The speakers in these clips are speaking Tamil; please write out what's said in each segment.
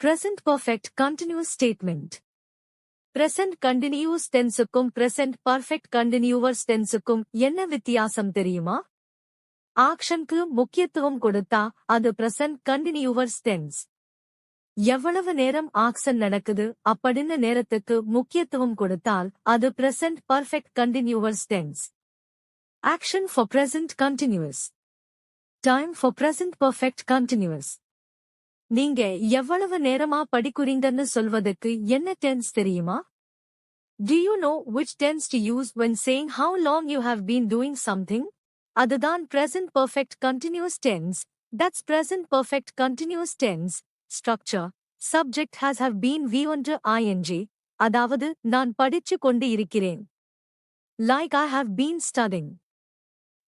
present perfect continuous statement present continuous tenseக்கும் present perfect continuous tenseக்கும் என்ன வித்தியாசம் தெரியுமா ஆக்ஷனுக்கு முக்கியத்துவம் கொடுத்தா அது present continuous tense எவ்வளவு நேரம் ஆக்ஷன் நடக்குது அப்படின்னு நேரத்துக்கு முக்கியத்துவம் கொடுத்தால் அது present perfect continuous tense action for present continuous time for present perfect continuous நீங்க எவ்வளவு நேரமா படிக்குறீங்கன்னு சொல்வதற்கு என்ன டென்ஸ் தெரியுமா Do you know which tense to use when saying how long you have been doing something? அதுதான் present perfect continuous tense. That's present perfect continuous tense. Structure. Subject has have been V ஒன்று ing. அதாவது நான் படிச்சு கொண்டு இருக்கிறேன். Like I have been studying.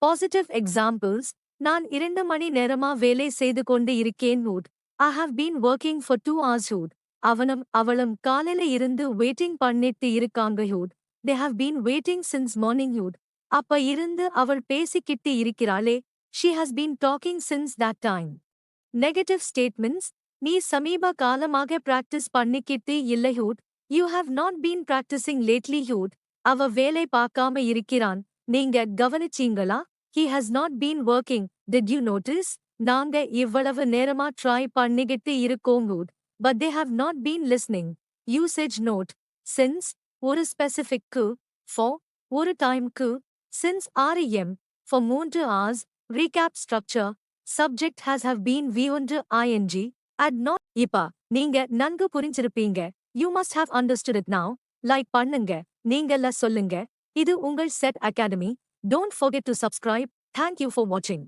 Positive examples. நான் இரண்டு மணி நேரமா வேலை செய்து கொண்டு இருக்கேன் would. I have been working for two hours would அவனும் அவளும் காலையில இருந்து வெயிட்டிங் பண்ணிட்டு இருக்காங்க would they have been waiting since morning would அப்ப இருந்து அவள் பேசிக்கிட்டு இருக்கிறாளே she has been talking since that time negative statements நீ சமீப காலமாக பிராக்டிஸ் பண்ணிக்கிட்டு இல்லை would you have not been practising lately would அவ வேலை பார்க்காம இருக்கிறான். நீங்க கவனிச்சீங்களா? He has not been working did you notice நாங்க இவ்வளவு நேரமா ட்ரை பண்ணிக்கிட்டு இருக்கோம் but they have not been listening usage note since ஒரு ஸ்பெசிஃபிக்கு ஃபார் ஒரு டைம்க்கு சின்ஸ் ஆறு எம் ஃபார் மூன்று R's recap structure subject has have been V ஒன்று ஐஎன்ஜி அட் நாட் இப்பா நீங்க நன்கு புரிஞ்சிருப்பீங்க you must have understood it now like பண்ணுங்க நீங்கள்ல சொல்லுங்க இது உங்கள் set academy don't forget to subscribe thank you for வாட்சிங்